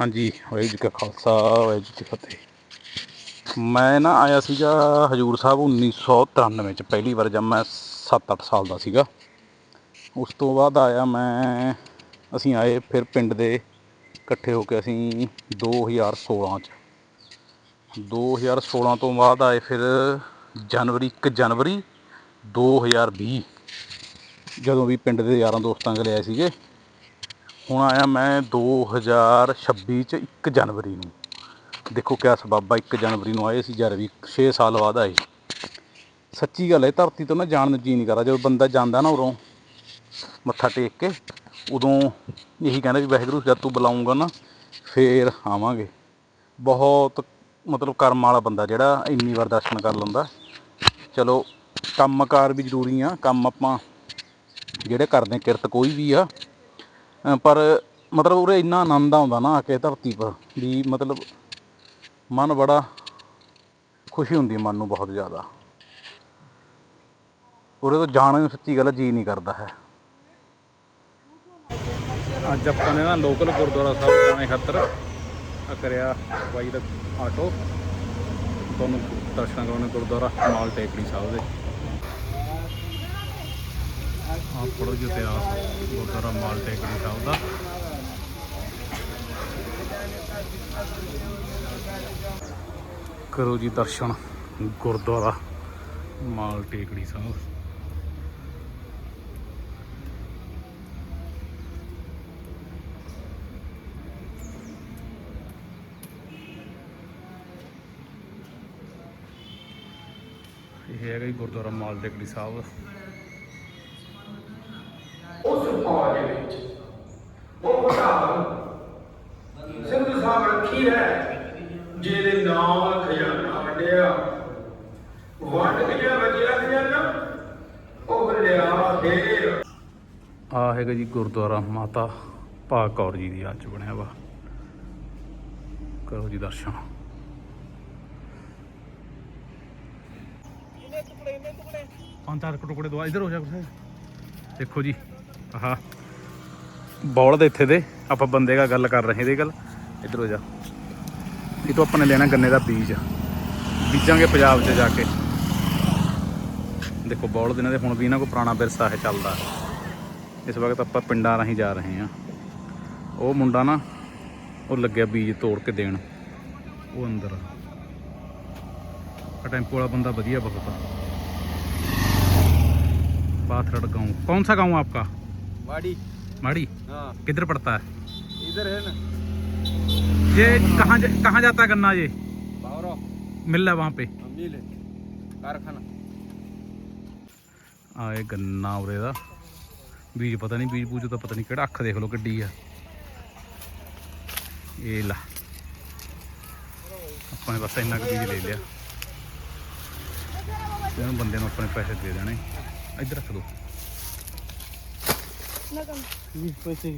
ਹਾਂਜੀ, ਵਾਹਿਗੁਰੂ ਜੀ ਕਾ ਖਾਲਸਾ, ਵਾਹਿਗੁਰੂ ਜੀ ਕੀ ਫਤਿਹ। ਮੈਂ ਨਾ ਆਇਆ ਸੀਗਾ ਹਜੂਰ ਸਾਹਿਬ 1993 ਚ, ਪਹਿਲੀ ਵਾਰ ਜਦ ਮੈਂ 7-8 ਸਾਲ ਦਾ ਸੀਗਾ। ਉਸ ਤੋਂ ਬਾਅਦ ਆਇਆ ਮੈਂ, ਅਸੀਂ ਆਏ ਫਿਰ ਪਿੰਡ ਦੇ ਇਕੱਠੇ ਹੋ ਕੇ ਅਸੀਂ 2016 ਚ। 2016 ਤੋਂ ਬਾਅਦ ਆਏ ਫਿਰ ਜਨਵਰੀ 1 ਜਨਵਰੀ 2020 ਜਦੋਂ ਵੀ ਪਿੰਡ ਦੇ ਯਾਰਾਂ ਦੋਸਤਾਂ ਕੋਲ ਆਏ ਸੀਗੇ। ਹੁਣ ਆਇਆ ਮੈਂ 2026 ਚ 1 ਜਨਵਰੀ ਨੂੰ। ਦੇਖੋ ਕਿਆ ਸਬੱਬ ਆ 1 ਜਨਵਰੀ ਨੂੰ ਆਏ ਸੀ ਜਦ ਵੀ 6 ਸਾਲ ਬਾਅਦ ਆਏ। ਸੱਚੀ ਗੱਲ ਹੈ ਧਰਤੀ ਤੋਂ ਨਾ ਜਾਣ ਨੂੰ ਜੀ ਨਹੀਂ ਕਰਦਾ ਜਦੋਂ ਬੰਦਾ ਜਾਂਦਾ ਨਾ ਉਰੋਂ ਮੱਥਾ ਟੇਕ ਕੇ ਉਦੋਂ ਇਹੀ ਕਹਿੰਦਾ ਵੀ ਵਾਹਿਗੁਰੂ ਜਦ ਤੂੰ ਬੁਲਾਉਂਗਾ ਨਾ ਫੇਰ ਆਵਾਂਗੇ। ਬਹੁਤ ਮਤਲਬ ਕਰਮ ਵਾਲਾ ਬੰਦਾ ਜਿਹੜਾ ਇੰਨੀ ਵਾਰ ਦਰਸ਼ਨ ਕਰ ਲੈਂਦਾ। ਚਲੋ ਕੰਮਕਾਰ ਵੀ ਜ਼ਰੂਰੀ ਆ ਕੰਮ ਆਪਾਂ ਜਿਹੜੇ ਕਰਦੇ ਹਾਂ, ਕਿਰਤ ਕੋਈ ਵੀ ਆ ਪਰ ਮਤਲਬ ਉਰੇ ਇੰਨਾ ਆਨੰਦ ਆਉਂਦਾ ਨਾ ਆ ਕੇ ਧਰਤੀ ਪਰ ਵੀ ਮਤਲਬ ਮਨ ਬੜਾ ਖੁਸ਼ੀ ਹੁੰਦੀ ਮਨ ਨੂੰ ਬਹੁਤ ਜ਼ਿਆਦਾ। ਉਰੇ ਤੋਂ ਜਾਣ ਨੂੰ ਸੱਚੀ ਗੱਲ ਜੀ ਨਹੀਂ ਕਰਦਾ ਹੈ। ਅੱਜ ਆਪਾਂ ਨੇ ਨਾ ਲੋਕਲ ਗੁਰਦੁਆਰਾ ਸਾਹਿਬ ਜਾਣੇ ਖਾਤਰ ਆ ਕਰਿਆ ਬਾਈ ਦਾ ਆਟੋ। ਤੁਹਾਨੂੰ ਦਰਸ਼ਨ ਕਰਾਉਣੇ ਗੁਰਦੁਆਰਾ ਮਾਲ ਟੇਕੜੀ ਸਾਹਿਬ ਦੇ। ਆ ਪੜੋ ਜੀ ਇਤਿਹਾਸ ਗੁਰਦੁਆਰਾ ਮਾਲ ਟੇਕੜੀ ਸਾਹਿਬ ਦਾ। ਕਰੋ ਜੀ ਦਰਸ਼ਨ, ਗੁਰਦੁਆਰਾ ਮਾਲ ਟੇਕੜੀ ਸਾਹਿਬ। ਇਹ ਹੈਗਾ ਜੀ ਗੁਰਦੁਆਰਾ ਮਾਲ ਟੇਕੜੀ ਸਾਹਿਬ। ਫੌਜ ਵਿੱਚ। ਉਹ ਭਟਾਲ ਸਿੰਘ ਸਾਹਿਬ ਰੱਖੀ ਹੈ ਜਿਹਦੇ ਨਾਲ ਖਜ਼ਾਨਾ ਵੰਡਿਆ। ਵੰਡ ਕੇ ਜਿਹੜਾ ਬਚਿਆ ਖਜ਼ਾਨਾ ਉਹ ਲਿਆ ਫੇਰ। ਆ ਹੈਗਾ ਜੀ ਗੁਰਦੁਆਰਾ ਮਾਤਾ ਭਾਗ ਕੌਰ ਜੀ ਦੀ ਅੱਜ ਬਣਿਆ ਵਾ। ਕਰੋ ਜੀ ਦਰਸ਼ਨ। ਪੰਜ ਚਾਰ ਟੁਕੜੇ ਦਵਾ ਇਧਰ ਹੋ ਜਾ ਕੁਛ। ਦੇਖੋ ਜੀ। ਆਹ। ਬੌਲ ਦੇ ਇੱਥੇ ਦੇ। ਆਪਾਂ ਬੰਦੇ ਦਾ ਗੱਲ ਕਰ ਰਹੇ ਦੇ ਗੱਲ। ਇਧਰੋਂ ਜਾ। ਇਹ ਤੋਂ ਆਪਾਂ ਲੈਣਾ ਗੰਨੇ ਦਾ ਬੀਜ। ਬੀਜਾਂਗੇ ਪੰਜਾਬ 'ਚ ਜਾ ਕੇ। ਦੇਖੋ, ਬੌਲ ਦੇ ਇਹਨਾਂ ਹੁਣ ਵੀ ਇਹਨਾਂ ਕੋ ਪੁਰਾਣਾ ਵਿਰਸਾ ਹੈ ਚੱਲਦਾ। ਇਸ ਵਕਤ ਆਪਾਂ ਪਿੰਡਾਂ ਰਾਹੀਂ ਜਾ ਰਹੇ ਹਾਂ। ਉਹ ਮੁੰਡਾ ਨਾ, ਉਹ ਲੱਗਿਆ ਬੀਜ ਤੋੜ ਕੇ ਦੇਣ। ਉਹ ਅੰਦਰ ਆ। ਟੈਂਪੋ ਵਾਲਾ ਬੰਦਾ ਵਧੀਆ ਬਹੁਤ ਆ। ਬਾਥਰੜ ਗਾਉਂ। ਕੌਣ ਸਾ گاؤں ਆਪਕਾ? वाड़ी माड़ी हाँ किधर पड़ता है इधर है ना ये कहाँ जा, कहाँ जाता है गन्ना ये बावरो मिल रहा है वहाँ पे मिल है कारखाना ਆ ਇਹ ਗੰਨਾ ਉਰੇ ਦਾ ਬੀਜ ਪਤਾ ਨਹੀਂ ਬੀਜ ਬੂਜ ਤਾਂ ਪਤਾ ਨਹੀਂ ਕਿਹੜਾ ਅੱਖ ਦੇਖ ਲਓ ਗੱਡੀ ਆ ਇਹ ਲਾ ਆਪਾਂ ਨੇ ਬਸ ਇੰਨਾ ਕੁ ਬੀਜ ਲੈ ਲਿਆ ਤੇ ਉਹਨਾਂ ਬੰਦੇ ਨੂੰ ਆਪਣੇ ਪੈਸੇ ਦੇ ਦੇਣੇ ਇੱਧਰ ਰੱਖ ਦੋ बीस पैसे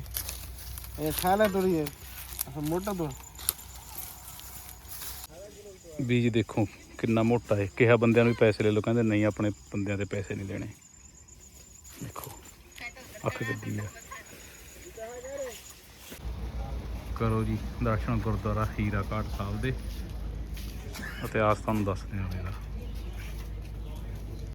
ये खाना थोड़ी है अच्छा मोटा तो ਬੀਜ ਦੇਖੋ ਕਿੰਨਾ ਮੋਟਾ ਹੈ ਕਿਹਾ ਬੰਦਿਆਂ ਨੂੰ ਵੀ ਪੈਸੇ ਲੈ ਲਓ ਕਹਿੰਦੇ ਨਹੀਂ ਆਪਣੇ ਬੰਦਿਆਂ ਦੇ ਪੈਸੇ ਨਹੀਂ ਦੇਣੇ ਦੇਖੋ ਅੱਖ ਗੱਡੀ ਆ ਕਰੋ ਜੀ ਦਰਸ਼ਨ ਗੁਰਦੁਆਰਾ ਹੀਰਾ ਘਾਟ ਸਾਹਿਬ ਦੇ ਇਤਿਹਾਸ ਤੁਹਾਨੂੰ ਦੱਸਦੇ ਹਾਂ ਇਹਦਾ